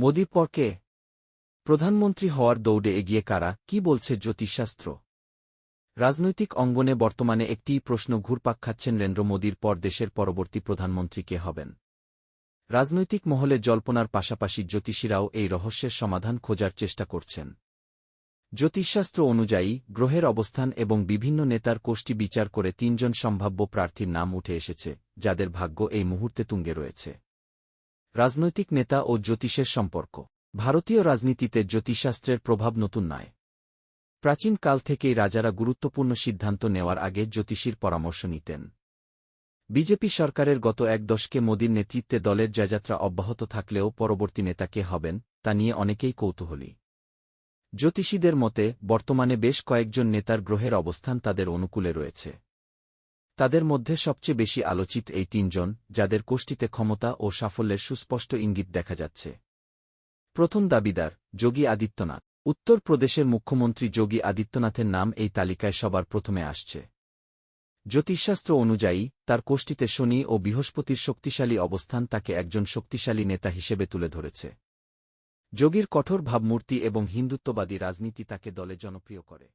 মোদির পর কে? প্রধানমন্ত্রী হওয়ার দৌড়ে এগিয়ে কারা? কি বলছে জ্যোতিষশাস্ত্র? রাজনৈতিক অঙ্গনে বর্তমানে একটিই প্রশ্ন ঘুরপাক খাচ্ছেন নরেন্দ্র মোদীর পর দেশের পরবর্তী প্রধানমন্ত্রী কে হবেন? রাজনৈতিক মহলে জল্পনার পাশাপাশি জ্যোতিষীরাও এই রহস্যের সমাধান খোঁজার চেষ্টা করছেন। জ্যোতিষশাস্ত্র অনুযায়ী, গ্রহের অবস্থান এবং বিভিন্ন নেতার কোষ্ঠী বিচার করে তিনজন সম্ভাব্য প্রার্থীর নাম উঠে এসেছে, যাদের ভাগ্য এই মুহূর্তে তুঙ্গে রয়েছে। রাজনৈতিক নেতা ও জ্যোতিষের সম্পর্ক। ভারতীয় রাজনীতিতে জ্যোতিষশাস্ত্রের প্রভাব নতুন নয়। প্রাচীন কাল থেকেই রাজারা গুরুত্বপূর্ণ সিদ্ধান্ত নেওয়ার আগে জ্যোতিষীর পরামর্শ নিতেন। বিজেপি সরকারের গত এক দশকে মোদীর নেতৃত্বে দলের যাযাত্রা অব্যাহত থাকলেও পরবর্তী নেতা কে হবেন, তা নিয়ে অনেকেই কৌতূহলী। জ্যোতিষীদের মতে, বর্তমানে বেশ কয়েকজন নেতার গ্রহের অবস্থান তাদের অনুকূলে রয়েছে। তাদের মধ্যে সবচেয়ে বেশি আলোচিত এই তিনজন, যাদের কোষ্ঠীতে ক্ষমতা ও সাফল্যের সুস্পষ্ট ইঙ্গিত দেখা যাচ্ছে। প্রথম দাবিদার, যোগী আদিত্যনাথ। উত্তর প্রদেশের মুখ্যমন্ত্রী যোগী আদিত্যনাথের নাম এই তালিকায় সবার প্রথমে আসছে। জ্যোতিষশাস্ত্র অনুযায়ী, তার কোষ্ঠীতে শনি ও বৃহস্পতির শক্তিশালী অবস্থান তাকে একজন শক্তিশালী নেতা হিসেবে তুলে ধরেছে। যোগীর কঠোর ভাবমূর্তি এবং হিন্দুত্ববাদী রাজনীতি তাকে দলে জনপ্রিয় করে।